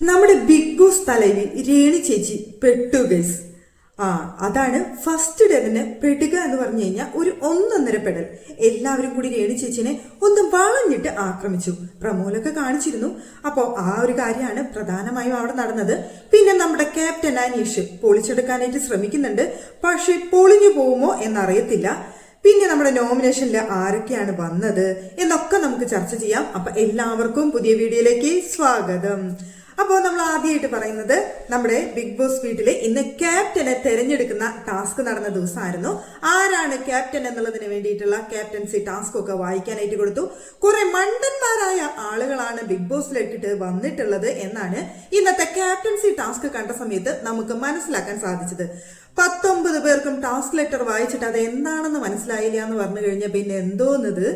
നമ്മുടെ big boss തലവി Renu ചേച്ചി പെട്ടു ഗൈസ് ആ അതാണ് ഫസ്റ്റ് ഡെവിന് പെടുക എന്ന് പറഞ്ഞു കഴിഞ്ഞാൽ ഒരു ഒന്നൊന്നര പെടൽ. എല്ലാവരും കൂടി രേണു ചേച്ചിനെ ഒന്ന് വളഞ്ഞിട്ട് ആക്രമിച്ചു. പ്രമോലൊക്കെ കാണിച്ചിരുന്നു. അപ്പോൾ ആ ഒരു കാര്യമാണ് പ്രധാനമായും അവിടെ നടന്നത്. പിന്നെ നമ്മുടെ ക്യാപ്റ്റൻ അനീഷ് പൊളിച്ചെടുക്കാനായിട്ട് ശ്രമിക്കുന്നുണ്ട്. പക്ഷേ പൊളിഞ്ഞു പോകുമോ എന്നറിയത്തില്ല. പിന്നെ നമ്മുടെ നോമിനേഷനിൽ ആരൊക്കെയാണ് വന്നത് എന്നൊക്കെ നമുക്ക് ചർച്ച ചെയ്യാം. അപ്പൊ എല്ലാവർക്കും പുതിയ വീഡിയോയിലേക്ക് സ്വാഗതം. അപ്പോൾ നമ്മൾ ആദ്യമായിട്ട് പറയുന്നത് നമ്മുടെ ബിഗ് ബോസ് വീട്ടിലെ ഇന്ന് ക്യാപ്റ്റനെ തെരഞ്ഞെടുക്കുന്ന ടാസ്ക് നടന്ന ദിവസമായിരുന്നു. ആരാണ് ക്യാപ്റ്റൻ എന്നുള്ളതിന് വേണ്ടിയിട്ടുള്ള ക്യാപ്റ്റൻസി ടാസ്ക് ഒക്കെ വായിക്കാനായിട്ട് കൊടുത്തു. കുറെ മണ്ടന്മാരായ ആളുകളാണ് ബിഗ് ബോസിലിട്ടിട്ട് വന്നിട്ടുള്ളത് എന്നാണ് ഇന്നത്തെ ക്യാപ്റ്റൻസി ടാസ്ക് കണ്ട സമയത്ത് നമുക്ക് മനസ്സിലാക്കാൻ സാധിച്ചത്. പത്തൊമ്പത് പേർക്കും ടാസ്ക് ലെറ്റർ വായിച്ചിട്ട് അത് എന്താണെന്ന് മനസ്സിലായില്ല എന്ന് പറഞ്ഞു കഴിഞ്ഞാൽ പിന്നെ എന്തോന്നത്?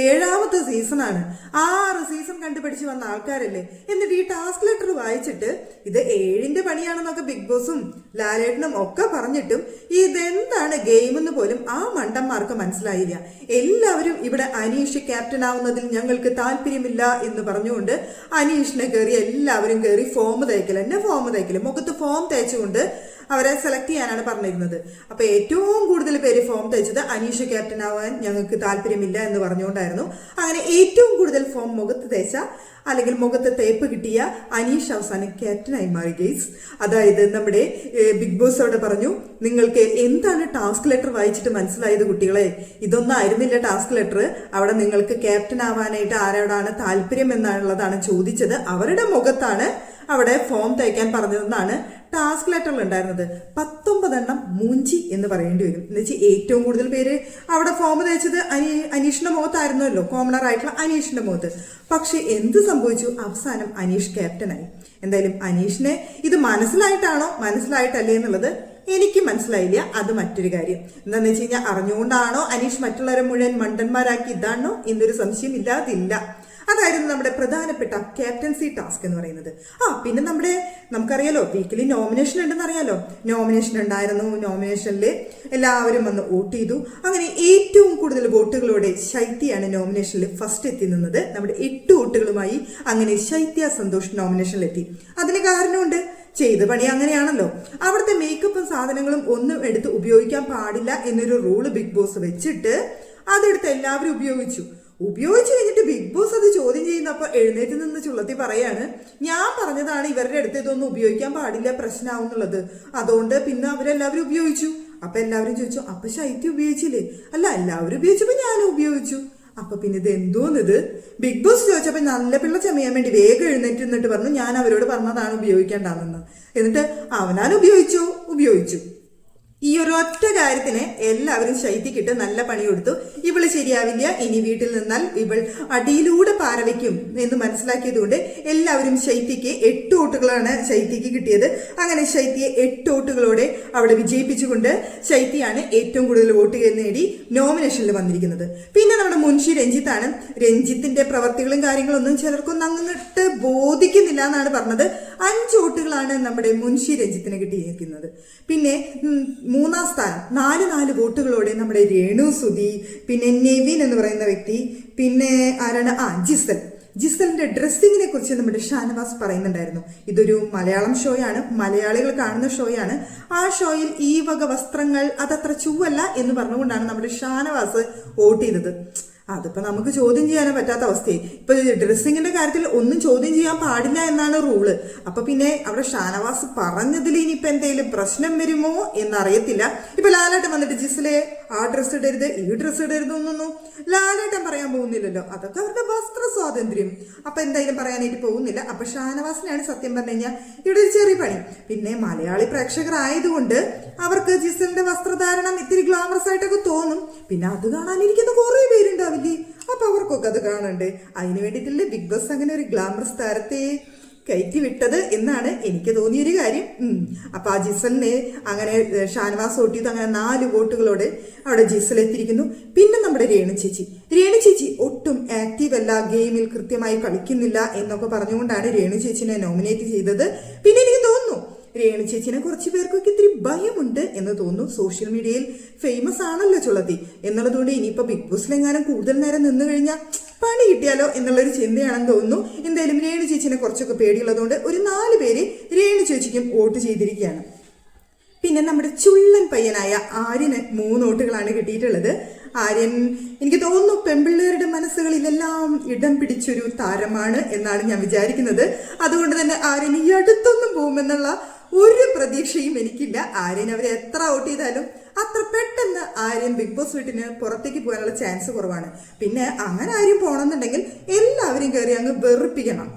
ഏഴാമത്തെ സീസണാണ് ആറ് സീസൺ കണ്ടുപിടിച്ച് വന്ന ആൾക്കാരല്ലേ? എന്നിട്ട് ഈ ടാസ്ക് ലെറ്റർ വായിച്ചിട്ട് ഇത് ഏഴിന്റെ പണിയാണെന്നൊക്കെ ബിഗ് ബോസും ലാലേട്ടനും ഒക്കെ പറഞ്ഞിട്ടും ഇതെന്താണ് ഗെയിം എന്ന് പോലും ആ മണ്ടന്മാർക്ക് മനസ്സിലായില്ല. എല്ലാവരും ഇവിടെ അനീഷ് ക്യാപ്റ്റൻ ആവുന്നതിൽ ഞങ്ങൾക്ക് താല്പര്യമില്ല എന്ന് പറഞ്ഞുകൊണ്ട് അനീഷിനെ കയറി എല്ലാവരും കയറി ഫോം തേക്കൽ എന്നെ ഫോം തേക്കൽ. മുഖത്ത് ഫോം തേച്ചുകൊണ്ട് അവരെ സെലക്ട് ചെയ്യാനാണ് പറഞ്ഞിരുന്നത്. അപ്പോൾ ഏറ്റവും കൂടുതൽ പേര് ഫോം തയ്ച്ചത് അനീഷ ക്യാപ്റ്റൻ ആവാൻ ഞങ്ങൾക്ക് താല്പര്യമില്ല എന്ന് പറഞ്ഞുകൊണ്ടായിരുന്നു. അങ്ങനെ ഏറ്റവും കൂടുതൽ ഫോം മുഖത്ത് തേച്ച അല്ലെങ്കിൽ മുഖത്ത് തേപ്പ് കിട്ടിയ അനീഷ് അവസാനം ക്യാപ്റ്റനായി മാറി ഗെയ്സ് അതായത് നമ്മുടെ ബിഗ് ബോസ് അവിടെ പറഞ്ഞു നിങ്ങൾക്ക് എന്താണ് ടാസ്ക് ലെറ്റർ വായിച്ചിട്ട് മനസ്സിലായത് കുട്ടികളെ? ഇതൊന്നും ആയിരുന്നില്ല ടാസ്ക് ലെറ്റർ അവിടെ നിങ്ങൾക്ക് ക്യാപ്റ്റൻ ആവാനായിട്ട് ആരോടാണ് താല്പര്യം എന്നുള്ളതാണ് ചോദിച്ചത്. അവരുടെ മുഖത്താണ് അവിടെ ഫോം തയ്ക്കാൻ പറഞ്ഞതെന്നാണ് ടാസ്ക് ലെറ്ററിൽ ഉണ്ടായിരുന്നത്. പത്തൊമ്പതെണ്ണം മൂഞ്ചി എന്ന് പറയേണ്ടി വരും. എന്ന് വെച്ചാൽ ഏറ്റവും കൂടുതൽ പേര് അവിടെ ഫോം തയ്ച്ചത് അനി അനീഷിന്റെ മുഖത്തായിരുന്നല്ലോ. കോമണർ ആയിട്ടുള്ള അനീഷിന്റെ മുഖത്ത്. പക്ഷെ എന്ത് സംഭവിച്ചു? അവസാനം അനീഷ് ക്യാപ്റ്റനായി എന്തായാലും അനീഷിനെ ഇത് മനസ്സിലായിട്ടാണോ? മനസ്സിലായിട്ടല്ലേ എന്നുള്ളത് എനിക്ക് മനസ്സിലായില്ല. അത് മറ്റൊരു കാര്യം. എന്താണെന്ന് വെച്ച് കഴിഞ്ഞാൽ അറിഞ്ഞുകൊണ്ടാണോ അനീഷ് മറ്റുള്ളവരെ മുഴുവൻ മണ്ടന്മാരാക്കി? ഇതാണോ? എന്നൊരു സംശയം ഇല്ലാതില്ല. അതായിരുന്നു നമ്മുടെ പ്രധാനപ്പെട്ട ക്യാപ്റ്റൻസി ടാസ്ക് എന്ന് പറയുന്നത്. ആ പിന്നെ നമ്മുടെ നമുക്കറിയാലോ വീക്കിലി നോമിനേഷൻ ഉണ്ടെന്ന് അറിയാലോ. നോമിനേഷൻ ഉണ്ടായിരുന്നു നോമിനേഷനിൽ എല്ലാവരും വന്ന് വോട്ട് ചെയ്തു. അങ്ങനെ ഏറ്റവും കൂടുതൽ വോട്ടുകളോടെ ശൈത്യയാണ് നോമിനേഷനിൽ ഫസ്റ്റ് എത്തി നിന്നത്. നമ്മുടെ എട്ട് വോട്ടുകളുമായി അങ്ങനെ ശൈത്യ സന്തോഷ് നോമിനേഷനിലെത്തി അതിന് കാരണമുണ്ട് ചെയ്ത പണി അങ്ങനെയാണല്ലോ. അവിടുത്തെ മേക്കപ്പും സാധനങ്ങളും ഒന്നും എടുത്ത് ഉപയോഗിക്കാൻ പാടില്ല എന്നൊരു റൂൾ ബിഗ് ബോസ് വെച്ചിട്ട് അതെടുത്ത് എല്ലാവരും ഉപയോഗിച്ചു. ഉപയോഗിച്ചു കഴിഞ്ഞിട്ട് ബിഗ് ബോസ് അത് ചോദ്യം ചെയ്യുന്നപ്പോൾ എഴുന്നേറ്റ് നിന്ന് ചുള്ളത്തി പറയാണ് ഞാൻ പറഞ്ഞതാണ് ഇവരുടെ അടുത്ത് ഇതൊന്നും ഉപയോഗിക്കാൻ പാടില്ല പ്രശ്നമാവുന്നുള്ളത് അതുകൊണ്ട് പിന്നെ അവരെല്ലാവരും ഉപയോഗിച്ചു. അപ്പൊ എല്ലാവരും ചോദിച്ചു അപ്പൊ ശൈത്യം ഉപയോഗിച്ചില്ലേ? അല്ല എല്ലാവരും ഉപയോഗിച്ചപ്പോ ഞാനും ഉപയോഗിച്ചു. അപ്പൊ പിന്നെ ഇത് എന്തോന്നിത്? ബിഗ് ബോസ് ചോദിച്ചപ്പോ നല്ല പിള്ള ചമയാൻ വേണ്ടി വേഗം എഴുന്നേറ്റ് നിന്നിട്ട് പറഞ്ഞു ഞാൻ അവരോട് പറഞ്ഞതാണ് ഉപയോഗിക്കേണ്ടെന്ന് എന്നിട്ട് അവനാൻ ഉപയോഗിച്ചോ? ഉപയോഗിച്ചു. ഈ ഒരു ഒറ്റ കാര്യത്തിന് എല്ലാവരും ശൈത്യക്കിട്ട് നല്ല പണി കൊടുത്തു ഇവൾ ശരിയാവില്ല. ഇനി വീട്ടിൽ നിന്നാൽ ഇവൾ അടിയിലൂടെ പാരവയ്ക്കും എന്ന് മനസ്സിലാക്കിയതുകൊണ്ട് എല്ലാവരും ശൈത്യക്ക് എട്ട് വോട്ടുകളാണ് ശൈത്യക്ക് കിട്ടിയത്. അങ്ങനെ ശൈത്യയെ എട്ട് വോട്ടുകളോടെ അവിടെ വിജയിപ്പിച്ചുകൊണ്ട് ശൈത്യയാണ് ഏറ്റവും കൂടുതൽ വോട്ട് നേടി നോമിനേഷനിൽ വന്നിരിക്കുന്നത്. പിന്നെ നമ്മുടെ മുൻഷി രഞ്ജിത്താണ്. രഞ്ജിത്തിന്റെ പ്രവർത്തികളും കാര്യങ്ങളൊന്നും ചിലർക്കൊന്നും അങ്ങോട്ട് ബോധിക്കുന്നില്ല എന്നാണ് പറഞ്ഞത്. അഞ്ച് വോട്ടുകളാണ് നമ്മുടെ മുൻഷി രഞ്ജിത്തിന് കിട്ടിയിരിക്കുന്നത്. പിന്നെ മൂന്നാം സ്ഥാനം നാല് നാല് വോട്ടുകളോടെ നമ്മുടെ രേണു സുധി പിന്നെ നെവിൻ എന്ന് പറയുന്ന വ്യക്തി പിന്നെ ആരാണ്? ആ ജിസൽ. ജിസലിന്റെ ഡ്രസ്സിങ്ങിനെ കുറിച്ച് നമ്മുടെ ഷാനവാസ് പറയുന്നുണ്ടായിരുന്നു. ഇതൊരു മലയാളം ഷോയാണ്. മലയാളികൾ കാണുന്ന ഷോയാണ്. ആ ഷോയിൽ ഈ വക വസ്ത്രങ്ങൾ അതത്ര ചുവല്ല എന്ന് പറഞ്ഞുകൊണ്ടാണ് നമ്മുടെ ഷാനവാസ് വോട്ട് ചെയ്തത്. അതിപ്പോ നമുക്ക് ചോദ്യം ചെയ്യാനും പറ്റാത്ത അവസ്ഥയെ ഇപ്പൊ ഡ്രസ്സിങ്ങിന്റെ കാര്യത്തിൽ ഒന്നും ചോദ്യം ചെയ്യാൻ പാടില്ല എന്നാണ് റൂൾ അപ്പൊ പിന്നെ അവിടെ ഷാനവാസ് പറഞ്ഞതിൽ ഇനിയിപ്പോ എന്തെങ്കിലും പ്രശ്നം വരുമോ എന്നറിയത്തില്ല. ഇപ്പൊ ലാലായിട്ട് വന്നിട്ട് ജിസിലെ ആ ഡ്രസ്സ് ഇടരുത് ഈ ഡ്രസ്സ് ഇടരുത് എന്നൊന്നും ലാലേട്ടൻ പറയാൻ പോകുന്നില്ലല്ലോ. അതൊക്കെ അവരുടെ വസ്ത്ര സ്വാതന്ത്ര്യം. അപ്പൊ എന്തായാലും പറയാനായിട്ട് പോകുന്നില്ല. അപ്പൊ ഷാനവാസിനാണ് സത്യം പറഞ്ഞു കഴിഞ്ഞാൽ ഇവിടെ ഒരു ചെറിയ പണി. പിന്നെ മലയാളി പ്രേക്ഷകർ ആയതുകൊണ്ട് അവർക്ക് ജിസലിന്റെ വസ്ത്രധാരണം ഇത്തിരി ഗ്ലാമറസ് ആയിട്ടൊക്കെ തോന്നും. പിന്നെ അത് കാണാനിരിക്കുന്ന കുറെ പേരുണ്ടാവില്ലേ? അപ്പൊ അവർക്കൊക്കെ അത് കാണണ്ടേ? അതിന് വേണ്ടിയിട്ടല്ലേ ബിഗ് ബോസ് അങ്ങനെ ഒരു ഗ്ലാമറസ് താരത്തെ കയറ്റി വിട്ടത് എന്നാണ് എനിക്ക് തോന്നിയൊരു കാര്യം. അപ്പൊ ആ ജിസലിനെ അങ്ങനെ ഷാനവാസ് ഓട്ടിയത് അങ്ങനെ നാല് വോട്ടുകളോടെ അവിടെ ജിസൽ എത്തിയിരിക്കുന്നു. പിന്നെ നമ്മുടെ രേണു ചേച്ചി. രേണു ചേച്ചി ഒട്ടും ആക്റ്റീവ് അല്ല ഗെയിമിൽ കൃത്യമായി കളിക്കുന്നില്ല എന്നൊക്കെ പറഞ്ഞുകൊണ്ടാണ് രേണു ചേച്ചിനെ നോമിനേറ്റ് ചെയ്തത്. പിന്നെ എനിക്ക് തോന്നുന്നു രേണു ചേച്ചിനെ കുറച്ച് പേർക്കൊക്കെ ഇത്തിരി ഭയമുണ്ട് എന്ന് തോന്നുന്നു. സോഷ്യൽ മീഡിയയിൽ ഫേമസ് ആണല്ലോ ചുളത്തി. എന്നുള്ളതുകൊണ്ട് ഇനിയിപ്പോ ബിഗ് ബോസിലെങ്ങാനും കൂടുതൽ നേരം നിന്നു കഴിഞ്ഞാൽ പണി കിട്ടിയാലോ എന്നുള്ളൊരു ചിന്തയാണെന്ന് തോന്നുന്നു. എന്തായാലും രേണു ചേച്ചിനെ കുറച്ചൊക്കെ പേടിയുള്ളതുകൊണ്ട് ഒരു നാല് പേര് രേണു ചേച്ചിക്കും വോട്ട് ചെയ്തിരിക്കുകയാണ്. പിന്നെ നമ്മുടെ ചുള്ളൻ പയ്യനായ ആര്യന് മൂന്ന് വോട്ടുകളാണ് കിട്ടിയിട്ടുള്ളത്. ആര്യൻ എനിക്ക് തോന്നുന്നു പെൺപിള്ളേരുടെ മനസ്സുകളിലെല്ലാം ഇടം പിടിച്ചൊരു താരമാണ് എന്നാണ് ഞാൻ വിചാരിക്കുന്നത്. അതുകൊണ്ട് തന്നെ ആര്യൻ ഈ അടുത്തൊന്നും പോകുമെന്നുള്ള ഒരു പ്രതീക്ഷയും എനിക്കില്ല. ആര്യൻ അവരെ എത്ര ഔട്ട് ചെയ്താലും അത്ര പെട്ടെന്ന് ആര്യൻ ബിഗ് ബോസ് വീട്ടിന് പുറത്തേക്ക് പോകാനുള്ള ചാൻസ് കുറവാണ്. പിന്നെ അങ്ങനെ ആരും പോകണമെന്നുണ്ടെങ്കിൽ എല്ലാവരും കയറി അങ്ങ് വെറുപ്പിക്കണം.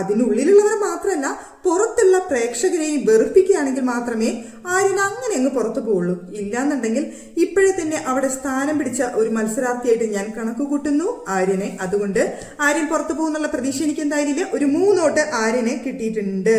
അതിനുള്ളിലുള്ളവരെ മാത്രമല്ല പുറത്തുള്ള പ്രേക്ഷകരെയും വെറുപ്പിക്കുകയാണെങ്കിൽ മാത്രമേ ആര്യൻ അങ്ങനെ അങ്ങ് പുറത്തു പോവുള്ളൂ. ഇല്ലാന്നുണ്ടെങ്കിൽ ഇപ്പോഴേ തന്നെ അവിടെ സ്ഥാനം പിടിച്ച ഒരു മത്സരാർത്ഥിയായിട്ട് ഞാൻ കണക്ക് കൂട്ടുന്നു ആര്യനെ. അതുകൊണ്ട് ആര്യൻ പുറത്തു പോകുന്നുള്ള പ്രതീക്ഷ എനിക്ക് എന്തായാലും ഒരു മൂന്നോട്ട് ആര്യനെ കിട്ടിയിട്ടുണ്ട്.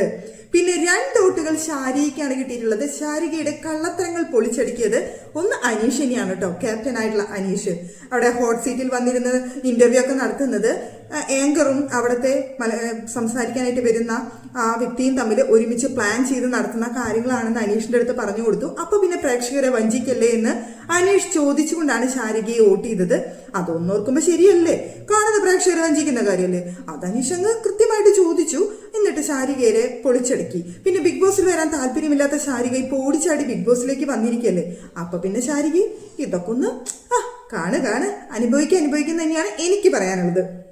പിന്നെ രണ്ട് വോട്ടുകൾ ശാരികയ്ക്കാണ് കിട്ടിയിട്ടുള്ളത്. ശാരികയുടെ കള്ളത്തരങ്ങൾ പൊളിച്ചടുക്കിയത് ഒന്ന് അനീഷിനെയാണ് കേട്ടോ. ക്യാപ്റ്റൻ ആയിട്ടുള്ള അനീഷ്. അവിടെ ഹോട്ട് സീറ്റിൽ വന്നിരുന്ന് ഇന്റർവ്യൂ ഒക്കെ നടത്തുന്നത്. ആങ്കറും അവിടുത്തെ മല- സംസാരിക്കാനായിട്ട് വരുന്ന ആ വ്യക്തിയും തമ്മിൽ ഒരുമിച്ച് പ്ലാൻ ചെയ്ത് നടത്തുന്ന കാര്യങ്ങളാണെന്ന് അനീഷിന്റെ അടുത്ത് പറഞ്ഞു കൊടുത്തു. അപ്പോൾ പിന്നെ പ്രേക്ഷകരെ വഞ്ചിക്കല്ലേ എന്ന് അനീഷ് ചോദിച്ചുകൊണ്ടാണ് ശാരികയെ വോട്ട് ചെയ്തത്. അതൊന്നും ശരിയല്ലേ? കാണുന്ന പ്രേക്ഷകരെ വഞ്ചിക്കുന്ന കാര്യമല്ലേ അത് അനീഷ് അങ്ങ് കൃത്യമായിട്ട് ചോദിച്ചു. എന്നിട്ട് ശാരികയെ പൊളിച്ചടുക്കി. പിന്നെ ബിഗ് ബോസിൽ വരാൻ താല്പര്യമില്ലാത്ത ശാരിക ഇപ്പോൾ ഓടിച്ചാടി ബിഗ് ബോസിലേക്ക് വന്നിരിക്കല്ലേ? അപ്പൊ പിന്നെ ശാരിക ഇതൊക്കെ ഒന്ന് ആ കാണ് കാണ്. അനുഭവിക്കുക അനുഭവിക്കുന്ന തന്നെയാണ് എനിക്ക് പറയാനുള്ളത്.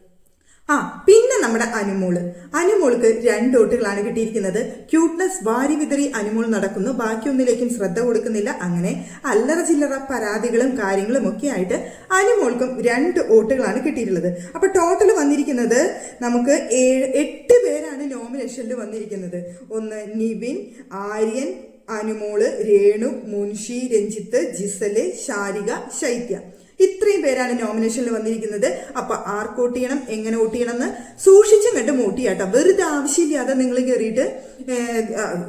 ആ പിന്നെ നമ്മുടെ അനുമോൾ. അനുമോൾക്ക് രണ്ട് ഓട്ടുകളാണ് കിട്ടിയിരിക്കുന്നത്. ക്യൂട്ട്നെസ് വാരി വിതറി അനുമോൾ നടക്കുന്നു. ബാക്കിയൊന്നിലേക്കും ശ്രദ്ധ കൊടുക്കുന്നില്ല. അങ്ങനെ അല്ലറ ചില്ലറ പരാതികളും കാര്യങ്ങളും ഒക്കെ ആയിട്ട് അനുമോൾക്കും രണ്ട് ഓട്ടുകളാണ് കിട്ടിയിട്ടുള്ളത്. അപ്പൊ ടോട്ടൽ വന്നിരിക്കുന്നത് നമുക്ക് ഏഴ് എട്ട് പേരാണ് നോമിനേഷനിൽ വന്നിരിക്കുന്നത്. ഒന്ന് നിവിൻ ആര്യൻ അനുമോൾ രേണു മുൻഷി രഞ്ജിത്ത് ജിസൽ ശാരിക ശൈത്യ. ഇത്രയും പേരാണ് നോമിനേഷനിൽ വന്നിരിക്കുന്നത്. അപ്പൊ ആർക്ക് വോട്ട് ചെയ്യണം? എങ്ങനെ വോട്ട് ചെയ്യണം എന്ന് സൂക്ഷിച്ചും കണ്ട് വോട്ട് ചെയ്യാട്ടോ. വെറുതെ ആവശ്യമില്ലാതെ നിങ്ങൾ കയറിയിട്ട്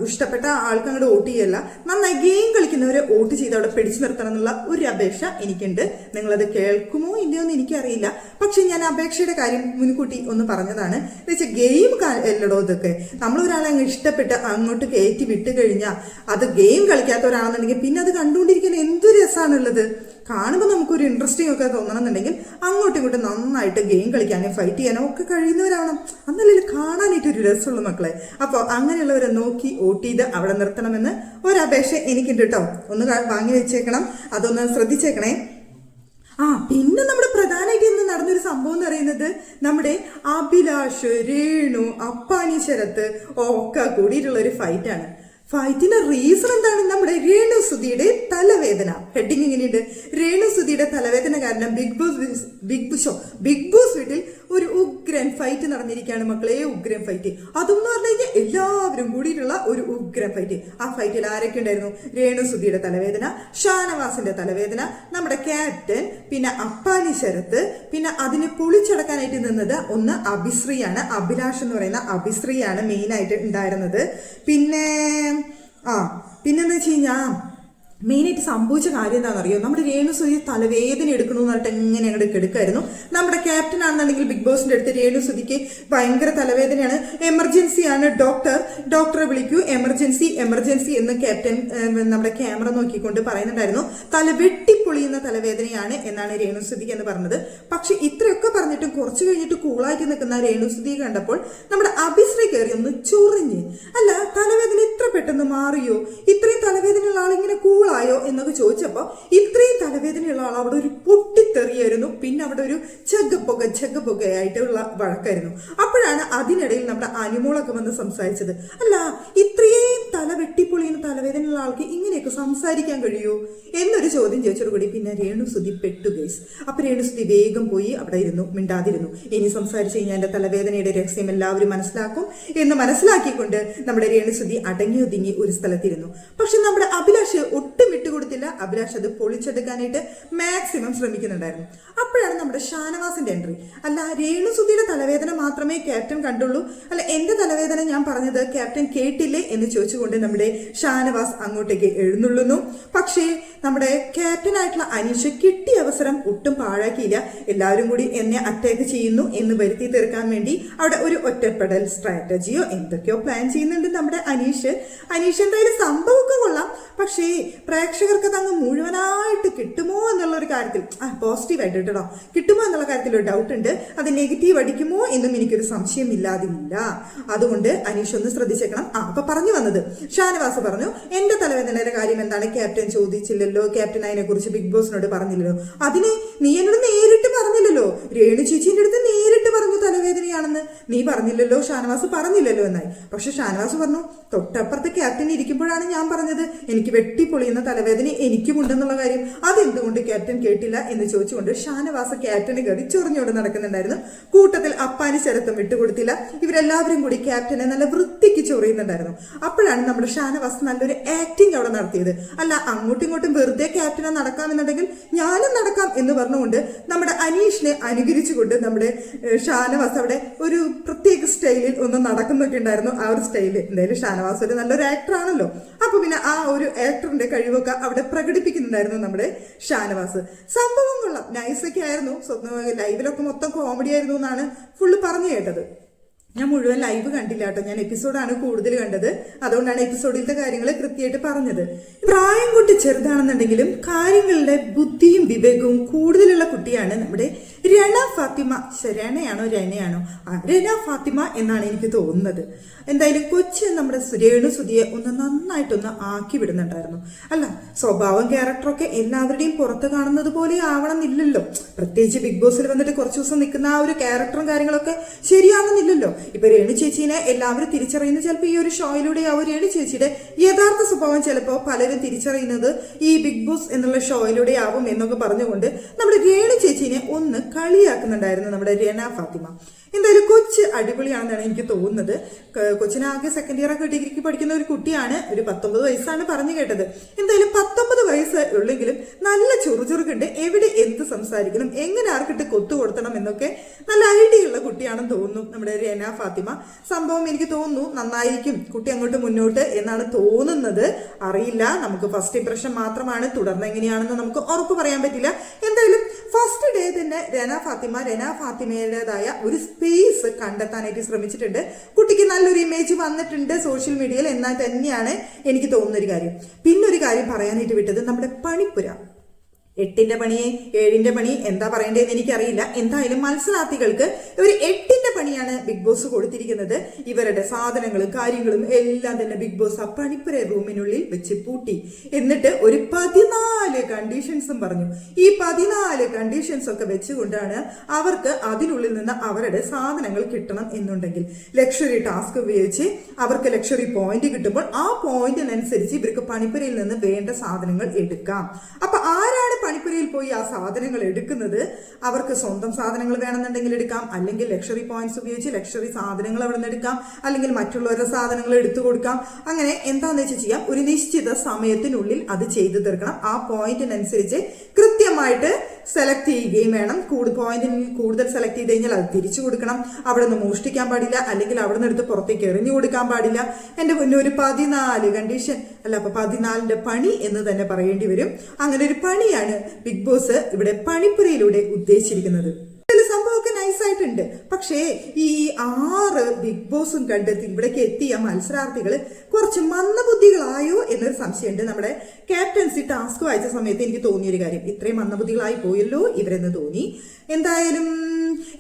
ഇഷ്ടപ്പെട്ട ആൾക്ക് അങ്ങോട്ട് വോട്ട് ചെയ്യല്ല. നന്നായി ഗെയിം കളിക്കുന്നവരെ വോട്ട് ചെയ്ത് അവിടെ പിടിച്ചു നിർത്തണം എന്നുള്ള ഒരു അപേക്ഷ എനിക്കുണ്ട്. നിങ്ങളത് കേൾക്കുമോ ഇല്ലയോ എന്ന് എനിക്കറിയില്ല. പക്ഷെ ഞാൻ അപേക്ഷയുടെ കാര്യം മുൻകൂട്ടി ഒന്ന് പറഞ്ഞതാണ്. എന്ന് വെച്ചാൽ ഗെയിം അല്ലടോ ഇതൊക്കെ. നമ്മൾ ഒരാളെ അങ്ങ് ഇഷ്ടപ്പെട്ട് അങ്ങോട്ട് കയറ്റി വിട്ട് കഴിഞ്ഞാൽ അത് ഗെയിം കളിക്കാത്ത കളിക്കാത്തവരാണെന്നുണ്ടെങ്കിൽ പിന്നെ അത് കണ്ടുകൊണ്ടിരിക്കാൻ എന്ത് രസമാണുള്ളത് കാണുമ്പോൾ നമുക്കൊരു ഇൻട്രസ്റ്റിംഗ് ഒക്കെ തോന്നണമെന്നുണ്ടെങ്കിൽ അങ്ങോട്ടും ഇങ്ങോട്ടും നന്നായിട്ട് ഗെയിം കളിക്കാനും ഫൈറ്റ് ചെയ്യാനും ഒക്കെ കഴിയുന്നവരാണ് അന്നല്ലേ കാണാനായിട്ട് ഒരു രസമുള്ളൂ മക്കളെ. അപ്പോൾ അങ്ങനെയുള്ളവരെ നോക്കി വോട്ട് ചെയ്ത് അവിടെ നിർത്തണമെന്ന് ഒരപേക്ഷ എനിക്കുണ്ട് കേട്ടോ ഒന്ന് വാങ്ങി വെച്ചേക്കണം. അതൊന്ന് ശ്രദ്ധിച്ചേക്കണേ. ആ പിന്നെ നമ്മുടെ പ്രധാനമായിട്ട് ഇന്ന് നടന്നൊരു സംഭവം എന്ന് പറയുന്നത് നമ്മുടെ അഭിലാഷ് രേണു അപ്പാനി ശരത്ത് ഒക്കെ കൂടിയിട്ടുള്ള ഒരു ഫൈറ്റാണ്. ഫൈറ്റിന്റെ റീസൺ എന്താണ്? നമ്മുടെ രേണു സുധിയുടെ തലവേദന. ഹെഡിങ് ഇങ്ങനെയുണ്ട് രേണു സുധിയുടെ തലവേദന കാരണം Bigg Boss big show Bigg Boss വീട്ടിൽ ഒരു ഉഗ്രൻ ഫൈറ്റ് നടന്നിരിക്കുകയാണ് മക്കളെ ഉഗ്രൻ ഫൈറ്റ് അതും എന്ന് പറഞ്ഞു കഴിഞ്ഞാൽ എല്ലാവരും കൂടിയിട്ടുള്ള ഒരു ഉഗ്രൻ ഫൈറ്റ് ആ ഫൈറ്റിൽ ആരൊക്കെ ഉണ്ടായിരുന്നു? രേണു സുധിയുടെ തലവേദന ഷാനവാസിന്റെ തലവേദന നമ്മുടെ ക്യാപ്റ്റൻ പിന്നെ അപ്പാലി ശരത്ത് പിന്നെ അതിനെ പൊളിച്ചടക്കാനായിട്ട് നിന്നത് ഒന്ന് അഭിശ്രീയാണ്. അഭിലാഷ് എന്ന് പറയുന്ന അഭിശ്രീയാണ് മെയിനായിട്ട് ഉണ്ടായിരുന്നത്. പിന്നെ ആ പിന്നെന്താ വെച്ച് കഴിഞ്ഞാൽ മെയിനായിട്ട് സംഭവിച്ച കാര്യം എന്താണെന്നറിയോ? നമ്മുടെ രേണുസുതി തലവേദന എടുക്കണമെന്ന് പറഞ്ഞിട്ട് എങ്ങനെ അങ്ങോട്ട് എടുക്കായിരുന്നു നമ്മുടെ ക്യാപ്റ്റൻ ആണെന്നുണ്ടെങ്കിൽ ബിഗ് ബോസിന്റെ അടുത്ത് രേണുസുതിക്ക് ഭയങ്കര തലവേദനയാണ്. എമർജൻസി ആണ്. ഡോക്ടർ ഡോക്ടറെ വിളിക്കൂ. എമർജൻസി എമർജൻസി എന്ന് ക്യാപ്റ്റൻ നമ്മുടെ ക്യാമറ നോക്കിക്കൊണ്ട് പറയുന്നുണ്ടായിരുന്നു. തല വെട്ടിപ്പൊളിയുന്ന തലവേദനയാണ് എന്നാണ് രേണുസുതിക്ക് എന്ന് പറഞ്ഞത്. പക്ഷെ ഇത്രയൊക്കെ പറഞ്ഞിട്ടും കുറച്ച് കഴിഞ്ഞിട്ട് കൂളായിട്ട് നിൽക്കുന്ന രേണുസുതിയെ കണ്ടപ്പോൾ നമ്മുടെ അഭിശ്രീ കയറി ഒന്ന് ചൊറിഞ്ഞ്. അല്ല തലവേദന ഇത്ര പെട്ടെന്ന് മാറിയോ? ഇത്രയും തലവേദനയുള്ള ആളിങ്ങനെ കൂളായോ എന്നൊക്കെ ചോദിച്ചപ്പോൾ ഇത്രയും തലവേദനയുള്ള ആൾ അവിടെ ഒരു പൊട്ടിത്തെറിയായിരുന്നു. പിന്നെ അവിടെ ഒരു ചെഗപ്പുക ചെഗപ്പുകയായിട്ടുള്ള വഴക്കായിരുന്നു. അപ്പോഴാണ് അതിനിടയിൽ നമ്മുടെ അനുമോളൊക്കെ വന്ന് സംസാരിച്ചത്. അല്ല ഇത്രയും തല വെട്ടിപ്പൊളിയുന്ന തലവേദനയുള്ള ആൾക്ക് ഇങ്ങനെയൊക്കെ സംസാരിക്കാൻ കഴിയൂ? എന്നൊരു ചോദ്യം ചോദിച്ചോട് കൂടി പിന്നെ രേണുസുതി പെട്ടു ഗൈസ് അപ്പൊ രേണുസുതി വേഗം പോയി അവിടെ ഇരുന്നു മിണ്ടാതിരുന്നു. ഇനി സംസാരിച്ചു കഴിഞ്ഞാൽ എന്റെ തലവേദനയുടെ രഹസ്യം എല്ലാവരും മനസ്സിലാക്കും എന്ന് മനസ്സിലാക്കിക്കൊണ്ട് നമ്മുടെ രേണുസുതി അടങ്ങി ഒതുങ്ങി ഒരു സ്ഥലത്തിരുന്നു. പക്ഷെ നമ്മുടെ അഭിലാഷ് വിട്ടുകൊടുത്തില്ല അഭിലാഷ് അത് പൊളിച്ചെടുക്കാനായിട്ട് മാക്സിമം ശ്രമിക്കുന്നുണ്ടായിരുന്നു. അപ്പോഴാണ് നമ്മുടെ ഷാനവാസിന്റെ എൻട്രി അല്ല രേണുസുതിയുടെ തലവേദന മാത്രമേ ക്യാപ്റ്റൻ കണ്ടുള്ളൂ. അല്ല എന്റെ തലവേദന ഞാൻ പറഞ്ഞത് ക്യാപ്റ്റൻ കേട്ടില്ലേ എന്ന് ചോദിച്ചുകൊണ്ട് നമ്മുടെ ഷാനവാസ് അങ്ങോട്ടേക്ക് എഴുന്നള്ളുന്നു. പക്ഷേ നമ്മുടെ ക്യാപ്റ്റനായിട്ടുള്ള അനീഷ് കിട്ടിയ അവസരം ഒട്ടും പാഴാക്കിയില്ല. എല്ലാവരും കൂടി എന്നെ അറ്റാക്ക് ചെയ്യുന്നു എന്ന് വരുത്തി തീർക്കാൻ വേണ്ടി അവിടെ ഒരു ഒറ്റപ്പെടൽ സ്ട്രാറ്റജിയോ എന്തൊക്കെയോ പ്ലാൻ ചെയ്യുന്നുണ്ട് നമ്മുടെ അനീഷ്. അനീഷ് എന്തായാലും സംഭവമൊക്കെ കൊള്ളാം. പക്ഷേ പ്രേക്ഷകർക്ക് തങ്ങ് മുഴുവനായിട്ട് കിട്ടുമോ എന്നുള്ള ഒരു കാര്യത്തിൽ ആ പോസിറ്റീവ് ആയിട്ട് കേട്ടോ. കിട്ടുമോ എന്നുള്ള കാര്യത്തിൽ ഒരു ഡൗട്ട് ഉണ്ട്. അത് നെഗറ്റീവ് അടിക്കുമോ എന്നും എനിക്കൊരു സംശയം ഇല്ലാതില്ല. അതുകൊണ്ട് അനീഷ് ഒന്ന് ശ്രദ്ധിച്ചേക്കണം. ആ അപ്പൊ പറഞ്ഞു വന്നത്. ഷാനവാസ് പറഞ്ഞു എന്റെ തലവേദനയുടെ കാര്യം എന്താണ്? ക്യാപ്റ്റൻ ചോദിച്ചില്ലല്ലോ. ക്യാപ്റ്റൻ അതിനെ കുറിച്ച് ബിഗ് ബോസിനോട് പറഞ്ഞില്ലല്ലോ. അതിനെ നീ എന്നോട് നേരിട്ട് പറഞ്ഞില്ലല്ലോ. രേണു ചേച്ചിന്റെ അടുത്ത് നേരിട്ട് തലവേദനയാണെന്ന് നീ പറഞ്ഞില്ലല്ലോ ഷാനവാസ് പറഞ്ഞില്ലല്ലോ എന്നായി. പക്ഷെ ഷാനവാസ് പറഞ്ഞു തൊട്ടപ്പുറത്തെ ക്യാപ്റ്റൻ ഇരിക്കുമ്പോഴാണ് ഞാൻ പറഞ്ഞത്. എനിക്ക് വെട്ടിപ്പൊളിയുന്ന തലവേദന എനിക്കുമുണ്ടെന്നുള്ള കാര്യം. അതെന്തുകൊണ്ട് ക്യാപ്റ്റൻ കേട്ടില്ല? എന്ന് ചോദിച്ചുകൊണ്ട് ഷാനവാസ് ക്യാപ്റ്റന് കയറി ചൊറിഞ്ഞോട് നടക്കുന്നുണ്ടായിരുന്നു. കൂട്ടത്തിൽ അപ്പാനി ശരത്തും വിട്ടുകൊടുത്തില്ല. ഇവരെല്ലാവരും കൂടി ക്യാപ്റ്റനെ നല്ല വൃത്തിക്ക് ചൊറിയുന്നുണ്ടായിരുന്നു. അപ്പോഴാണ് നമ്മുടെ ഷാനവാസ് നല്ലൊരു ആക്ടിങ് അവിടെ നടത്തിയത്. അല്ല അങ്ങോട്ടും ഇങ്ങോട്ടും വെറുതെ ക്യാപ്റ്റനെ നടക്കാമെന്നുണ്ടെങ്കിൽ ഞാനും നടക്കാം എന്ന് പറഞ്ഞുകൊണ്ട് നമ്മുടെ അനീഷിനെ അനുകരിച്ചുകൊണ്ട് നമ്മുടെ ഷാനവാസ് അവിടെ ഒരു പ്രത്യേക സ്റ്റൈലിൽ ഒന്ന് നടക്കുന്നൊക്കെ ഉണ്ടായിരുന്നു. ആ ഒരു സ്റ്റൈൽ എന്തായാലും ഷാനവാസ് ഒരു നല്ലൊരു ആക്ടറാണല്ലോ അപ്പൊ പിന്നെ ആ ഒരു ആക്ടറിന്റെ കഴിവൊക്കെ അവിടെ പ്രകടിപ്പിക്കുന്നുണ്ടായിരുന്നു നമ്മുടെ ഷാനവാസ്. സംഭവം കൊള്ളാം. നൈസൊക്കെ ആയിരുന്നു. സ്വന്തം ലൈവിലൊക്കെ മൊത്തം കോമഡി ആയിരുന്നു എന്നാണ് ഫുള്ള് പറഞ്ഞു കേട്ടത്. ഞാൻ മുഴുവൻ ലൈവ് കണ്ടില്ല കേട്ടോ. ഞാൻ എപ്പിസോഡാണ് കൂടുതൽ കണ്ടത്. അതുകൊണ്ടാണ് എപ്പിസോഡിലത്തെ കാര്യങ്ങൾ കൃത്യമായിട്ട് പറഞ്ഞത്. പ്രായം കൊണ്ട് ചെറുതാണെന്നുണ്ടെങ്കിലും കാര്യങ്ങളുടെ ബുദ്ധിയും വിവേകവും കൂടുതലുള്ള കുട്ടിയാണ് നമ്മുടെ രണ ഫാത്തിമ. രണയാണോ രണയാണോ രണ ഫാത്തിമ എന്നാണ് എനിക്ക് തോന്നുന്നത്. എന്തായാലും കൊച്ചി നമ്മുടെ സുരേണു സുധിയെ ഒന്ന് നന്നായിട്ടൊന്ന് ആക്കി വിടുന്നുണ്ടായിരുന്നു. അല്ല സ്വഭാവം ക്യാരക്ടറൊക്കെ എല്ലാവരുടെയും പുറത്ത് കാണുന്നത് പോലെ ആവണമെന്നില്ലല്ലോ. പ്രത്യേകിച്ച് ബിഗ് ബോസിൽ വന്നിട്ട് കുറച്ച് ദിവസം നിൽക്കുന്ന ആ ഒരു ക്യാരക്ടറും കാര്യങ്ങളൊക്കെ ശരിയാണെന്നില്ലല്ലോ ഇപ്പൊ രേണു ചേച്ചീനെ എല്ലാവരും തിരിച്ചറിയുന്നത് ചിലപ്പോൾ ഈ ഒരു ഷോയിലൂടെ ആ ഒരു രേണു ചേച്ചിയുടെ യഥാർത്ഥ സ്വഭാവം ചിലപ്പോൾ പലരും തിരിച്ചറിയുന്നത് ഈ ബിഗ് ബോസ് എന്നുള്ള ഷോയിലൂടെ ആവും എന്നൊക്കെ പറഞ്ഞുകൊണ്ട് നമ്മുടെ രേണു ചേച്ചീനെ ഒന്ന് കളിയാക്കുന്നുണ്ടായിരുന്നു നമ്മുടെ രേന ഫാത്തിമ. എന്തായാലും കൊച്ച് അടിപൊളിയാണെന്നാണ് എനിക്ക് തോന്നുന്നത്. കൊച്ചിനാകെ സെക്കൻഡ് ഇയർ ഒക്കെ ഡിഗ്രിക്ക് പഠിക്കുന്ന ഒരു കുട്ടിയാണ്. ഒരു പത്തൊമ്പത് വയസ്സാണ് പറഞ്ഞു കേട്ടത്. എന്തായാലും പത്തൊമ്പത് വയസ്സ് ഉള്ളെങ്കിലും നല്ല ചുറുചുറുക്കുണ്ട്. എവിടെ എന്ത് സംസാരിക്കണം എങ്ങനെ ആർക്കിട്ട് കൊത്തു കൊടുക്കണം എന്നൊക്കെ നല്ല ഐഡിയ ഉള്ള കുട്ടിയാണെന്ന് തോന്നുന്നു നമ്മുടെ രേന ഫാത്തിമ. സംഭവം എനിക്ക് തോന്നുന്നു നന്നായിരിക്കും. കുട്ടി അങ്ങോട്ട് മുന്നോട്ട് എന്നാണ് തോന്നുന്നത്. അറിയില്ല. നമുക്ക് ഫസ്റ്റ് ഇംപ്രഷൻ മാത്രമാണ്. തുടർന്ന് എങ്ങനെയാണെന്ന് നമുക്ക് ഉറപ്പ് പറയാൻ പറ്റില്ല. എന്തായാലും ഫസ്റ്റ് ഡേ തന്നെ രന ഫാത്തിമ രന ഫാത്തിമയുടേതായ ഒരു സ്പേസ് കണ്ടെത്താനായിട്ട് ശ്രമിച്ചിട്ടുണ്ട്. കുട്ടിക്ക് നല്ലൊരു ഇമേജ് വന്നിട്ടുണ്ട് സോഷ്യൽ മീഡിയയിൽ എന്നാൽ തന്നെയാണ് എനിക്ക് തോന്നുന്ന ഒരു കാര്യം. പിന്നെ ഒരു കാര്യം പറയാനായിട്ട് വിട്ടത് നമ്മുടെ പണിപ്പുര. എട്ടിന്റെ പണി ഏഴിന്റെ പണി എന്താ പറയേണ്ടതെന്ന് എനിക്കറിയില്ല. എന്തായാലും മത്സരാർത്ഥികൾക്ക് ഒരു എട്ടിന്റെ പണിയാണ് ബിഗ് ബോസ് കൊടുത്തിരിക്കുന്നത്. ഇവരുടെ സാധനങ്ങളും കാര്യങ്ങളും എല്ലാം തന്നെ ബിഗ് ബോസ് ആ പണിപ്പുര റൂമിനുള്ളിൽ വെച്ച് പൂട്ടി. എന്നിട്ട് ഒരു പതിനാല് കണ്ടീഷൻസും പറഞ്ഞു. ഈ പതിനാല് കണ്ടീഷൻസ് ഒക്കെ വെച്ചുകൊണ്ടാണ് അവർക്ക് അതിനുള്ളിൽ നിന്ന് അവരുടെ സാധനങ്ങൾ കിട്ടണം എന്നുണ്ടെങ്കിൽ. ലക്ഷറി ടാസ്ക് ഉപയോഗിച്ച് അവർക്ക് ലക്ഷറി പോയിന്റ് കിട്ടുമ്പോൾ ആ പോയിന്റിനനുസരിച്ച് ഇവർക്ക് പണിപ്പുരയിൽ നിന്ന് വേണ്ട സാധനങ്ങൾ എടുക്കാം. അപ്പൊ ആരാണ് പോയി ആ സാധനങ്ങൾ എടുക്കുന്നത് അവർക്ക് സ്വന്തം സാധനങ്ങൾ വേണമെന്നുണ്ടെങ്കിൽ എടുക്കാം. അല്ലെങ്കിൽ ലക്ഷറി പോയിന്റ്സ് ഉപയോഗിച്ച് ലക്ഷറി സാധനങ്ങൾ അവിടെ നിന്ന് എടുക്കാം. അല്ലെങ്കിൽ മറ്റുള്ളവരുടെ സാധനങ്ങൾ എടുത്തു കൊടുക്കാം. അങ്ങനെ എന്താണെന്ന് വെച്ച് ചെയ്യാം. ഒരു നിശ്ചിത സമയത്തിനുള്ളിൽ അത് ചെയ്തു തീർക്കണം. ആ പോയിന്റിനനുസരിച്ച് കൃത്യമായിട്ട് സെലക്ട് ചെയ്യുകയും വേണം. കൂടുതൽ പോയിന്റിന് കൂടുതൽ സെലക്ട് ചെയ്ത് കഴിഞ്ഞാൽ അത് തിരിച്ചു കൊടുക്കണം. അവിടെ നിന്ന് മോഷ്ടിക്കാൻ പാടില്ല. അല്ലെങ്കിൽ അവിടെ നിന്ന് എടുത്ത് പുറത്തേക്ക് എറിഞ്ഞു കൊടുക്കാൻ പാടില്ല. എന്റെ മുന്നേ ഒരു പതിനാല് കണ്ടീഷൻ അല്ല അപ്പൊ പതിനാലിന്റെ പണി എന്ന് തന്നെ പറയേണ്ടി വരും. അങ്ങനെ ഒരു പണിയാണ് ബിഗ് ബോസ് ഇവിടെ പണിപ്പുരയിലൂടെ ഉദ്ദേശിച്ചിരിക്കുന്നത്. സംഭവമൊക്കെ നൈസായിട്ടുണ്ട് പക്ഷേ ഈ ആറ് ബിഗ് ബോസും കണ്ടെത്തി ഇവിടേക്ക് എത്തിയ മത്സരാർത്ഥികൾ കുറച്ച് മന്ദബുദ്ധികളായോ എന്നൊരു സംശയമുണ്ട്. നമ്മുടെ ക്യാപ്റ്റൻസി ടാസ്ക് വായിച്ച സമയത്ത് എനിക്ക് തോന്നിയൊരു കാര്യം. ഇത്രയും മന്ദബുദ്ധികളായി പോയല്ലോ ഇവരെന്ന് തോന്നി. എന്തായാലും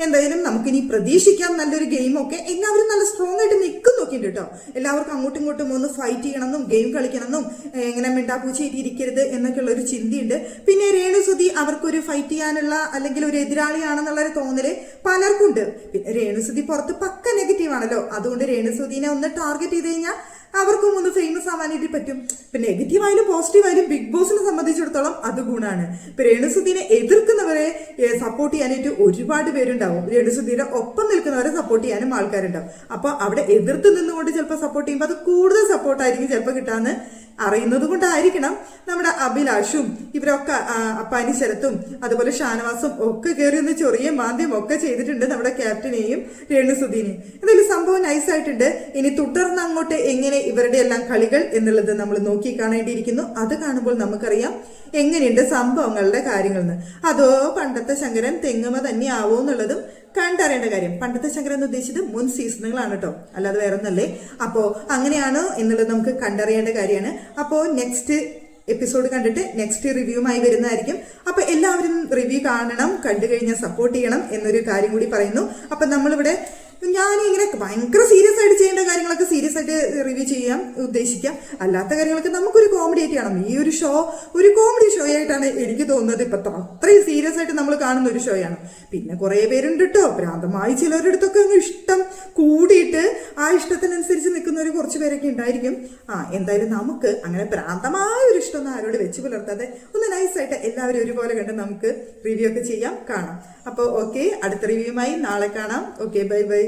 എന്തായാലും നമുക്കിനി പ്രതീക്ഷിക്കാം നല്ലൊരു ഗെയിമൊക്കെ എല്ലാവരും നല്ല സ്ട്രോങ് ആയിട്ട് നിൽക്കും നോക്കിയിട്ട് കേട്ടോ. എല്ലാവർക്കും അങ്ങോട്ടും ഇങ്ങോട്ടും ഒന്ന് ഫൈറ്റ് ചെയ്യണമെന്നും ഗെയിം കളിക്കണമെന്നും എങ്ങനെ മിണ്ടാപ്പൂച്ചയായിട്ട് ഇരിക്കരുത് എന്നൊക്കെയുള്ള ഒരു ചിന്തയുണ്ട്. പിന്നെ രേണുസുതി അവർക്കൊരു ഫൈറ്റ് ചെയ്യാനുള്ള അല്ലെങ്കിൽ ഒരു എതിരാളിയാണെന്നുള്ള ഒരു തോന്നൽ പലർക്കും ഉണ്ട് പിന്നെ രേണുസുതി പുറത്ത് പക്ക നെഗറ്റീവ് ആണല്ലോ. അതുകൊണ്ട് രേണുസുതിനെ ഒന്ന് ടാർഗറ്റ് ചെയ്ത് കഴിഞ്ഞാൽ അവർക്കും ഒന്ന് ഫേമസ് ആവാനായിട്ട് പറ്റും. ഇപ്പൊ നെഗറ്റീവ് ആയാലും പോസിറ്റീവ് ആയാലും ബിഗ് ബോസിനെ സംബന്ധിച്ചിടത്തോളം അത് ഗുണാണ്. ഇപ്പൊ രേണുസുദ്ദീനെ എതിർക്കുന്നവരെ സപ്പോർട്ട് ചെയ്യാനായിട്ട് ഒരുപാട് പേരുണ്ടാവും. രേണുസുദ്ദീനെ ഒപ്പം നിൽക്കുന്നവരെ സപ്പോർട്ട് ചെയ്യാനും ആൾക്കാരുണ്ടാവും. അപ്പൊ അവിടെ എതിർത്ത് നിന്നുകൊണ്ട് ചിലപ്പോൾ സപ്പോർട്ട് ചെയ്യുമ്പോൾ അത് കൂടുതൽ സപ്പോർട്ടായിരിക്കും ചിലപ്പോൾ കിട്ടാന്ന് അറിയുന്നത് കൊണ്ടായിരിക്കണം നമ്മുടെ അഭിലാഷും ഇവരൊക്കെ പനിശരത്തും അതുപോലെ ഷാനവാസും ഒക്കെ കയറി ഒന്ന് ചൊറിയും മാന്ദ്യം ഒക്കെ ചെയ്തിട്ടുണ്ട് നമ്മുടെ ക്യാപ്റ്റനെയും രേണുസുദീനെയും എന്തായാലും സംഭവം നൈസായിട്ടുണ്ട്. ഇനി തുടർന്ന് അങ്ങോട്ട് എങ്ങനെ ഇവരുടെ എല്ലാം കളികൾ എന്നുള്ളത് നമ്മൾ നോക്കി കാണേണ്ടിയിരിക്കുന്നു. അത് കാണുമ്പോൾ നമുക്കറിയാം എങ്ങനെയുണ്ട് സംഭവങ്ങളുടെ കാര്യങ്ങൾ എന്ന് അതോ പണ്ടത്തെ ശങ്കരൻ തെങ്ങുമ തന്നെ ആവോ എന്നുള്ളതും കണ്ടറിയേണ്ട കാര്യം. പണ്ടത്തെ ശങ്കരൻ എന്ന് ഉദ്ദേശിച്ചത് മുൻ സീസണുകളാണ് കേട്ടോ. അല്ലാതെ വേറെ ഒന്നല്ലേ അപ്പോ അങ്ങനെയാണോ എന്നുള്ളത് നമുക്ക് കണ്ടറിയേണ്ട കാര്യമാണ്. അപ്പോ നെക്സ്റ്റ് എപ്പിസോഡ് കണ്ടിട്ട് നെക്സ്റ്റ് റിവ്യൂമായി വരുന്നതായിരിക്കും. അപ്പൊ എല്ലാവരും റിവ്യൂ കാണണം കണ്ടു കഴിഞ്ഞാൽ സപ്പോർട്ട് ചെയ്യണം എന്നൊരു കാര്യം കൂടി പറയുന്നു. അപ്പൊ നമ്മളിവിടെ ഞാൻ ഇങ്ങനെ ഭയങ്കര സീരിയസ് ആയിട്ട് ചെയ്യേണ്ട കാര്യങ്ങളൊക്കെ സീരിയസ് ആയിട്ട് റിവ്യൂ ചെയ്യാം ഉദ്ദേശിക്കാം. അല്ലാത്ത കാര്യങ്ങളൊക്കെ നമുക്കൊരു കോമഡി ആയിട്ട് കാണാം. ഈ ഒരു ഷോ ഒരു കോമഡി ഷോ ആയിട്ടാണ് എനിക്ക് തോന്നുന്നത് ഇപ്പൊ അത്രയും സീരിയസ് ആയിട്ട് നമ്മൾ കാണുന്ന ഒരു ഷോയാണ് പിന്നെ കുറെ പേരുണ്ട് കേട്ടോ ഭ്രാന്തമായി ചിലരുടെ അടുത്തൊക്കെ അങ്ങ് ഇഷ്ടം കൂടിയിട്ട് ആ ഇഷ്ടത്തിനനുസരിച്ച് നിൽക്കുന്ന ഒരു കുറച്ച് പേരൊക്കെ ഉണ്ടായിരിക്കും. ആ എന്തായാലും നമുക്ക് അങ്ങനെ ഭ്രാന്തമായ ഒരു ഇഷ്ടം ഒന്നും ആരോട് വെച്ച് പുലർത്താതെ ഒന്ന് നൈസായിട്ട് എല്ലാവരും ഒരുപോലെ കണ്ട് നമുക്ക് റിവ്യൂ ഒക്കെ ചെയ്യാം. കാണാം. അപ്പോൾ ഓക്കെ അടുത്ത റിവ്യൂമായി നാളെ കാണാം. Okay bye bye